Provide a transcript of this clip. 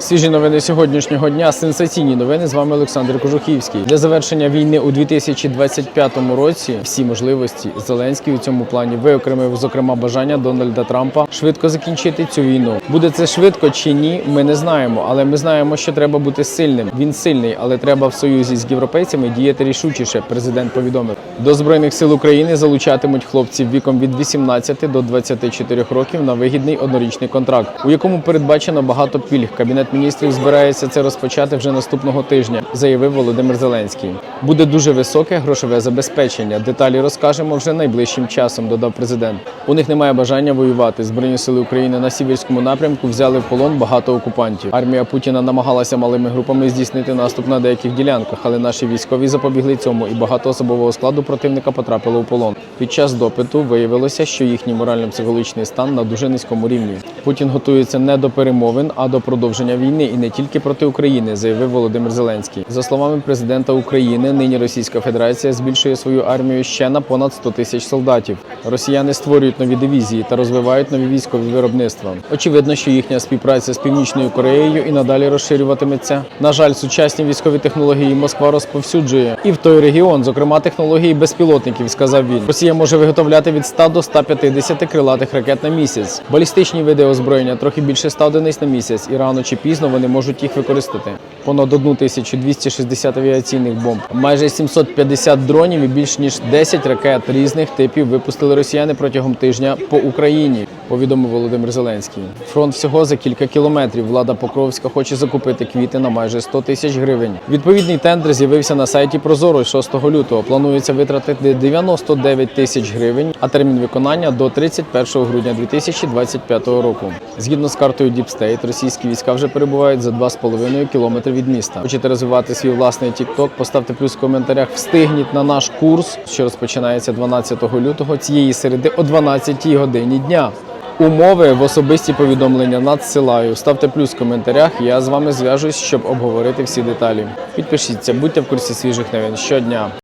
Свіжі новини сьогоднішнього дня. Сенсаційні новини. З вами Олександр Кожухівський. Для завершення війни у 2025 році всі можливості Зеленський у цьому плані виокремив зокрема бажання Дональда Трампа швидко закінчити цю війну. Буде це швидко чи ні? Ми не знаємо, але ми знаємо, що треба бути сильним. Він сильний, але треба в союзі з європейцями діяти рішучіше. Президент повідомив. До збройних сил України залучатимуть хлопців віком від 18 до 24 років на вигідний однорічний контракт, у якому передбачено багато пільг. Кабінет міністрів збирається це розпочати вже наступного тижня, заявив Володимир Зеленський. Буде дуже високе грошове забезпечення. Деталі розкажемо вже найближчим часом. Додав президент. У них немає бажання воювати. Збройні сили України на сіверському напрямку взяли в полон багато окупантів. Армія Путіна намагалася малими групами здійснити наступ на деяких ділянках, але наші військові запобігли цьому, і багато особового складу противника потрапило у полон. Під час допиту виявилося, що їхній морально-психологічний стан на дуже низькому рівні. Путін готується не до перемовин, а до продовження війни і не тільки проти України, заявив Володимир Зеленський. За словами президента України, нині Російська Федерація збільшує свою армію ще на понад 100 тисяч солдатів. Росіяни створюють нові дивізії та розвивають нові військові виробництва. Очевидно, що їхня співпраця з північною Кореєю і надалі розширюватиметься. На жаль, сучасні військові технології Москва розповсюджує і в той регіон, зокрема технології безпілотників, сказав він. Росія може виготовляти від 100 до 150 крилатих ракет на місяць. Балістичні види озброєння трохи більше 100 одиниць на місяць, і рано чи пізно вони можуть їх використати. Понад 1260 авіаційних бомб, майже 750 дронів і більш ніж 10 ракет різних типів випустили росіяни протягом тижня по Україні. Повідомив Володимир Зеленський. Фронт всього за кілька кілометрів. Влада Покровська хоче закупити квіти на майже 100 тисяч гривень. Відповідний тендер з'явився на сайті Прозоро 6 лютого. Планується витратити 99 тисяч гривень, а термін виконання до 31 грудня 2025 року. Згідно з картою State, російські війська вже перебувають за 2,5 кілометри від міста. Хочете розвивати свій власний TikTok? Поставте плюс в коментарях. Встигніть на наш курс, що розпочинається 12 лютого цієї середи о 12 годині дня. Умови в особисті повідомлення надсилаю. Ставте плюс в коментарях. Я з вами зв'яжусь, щоб обговорити всі деталі. Підпишіться, будьте в курсі свіжих новин щодня.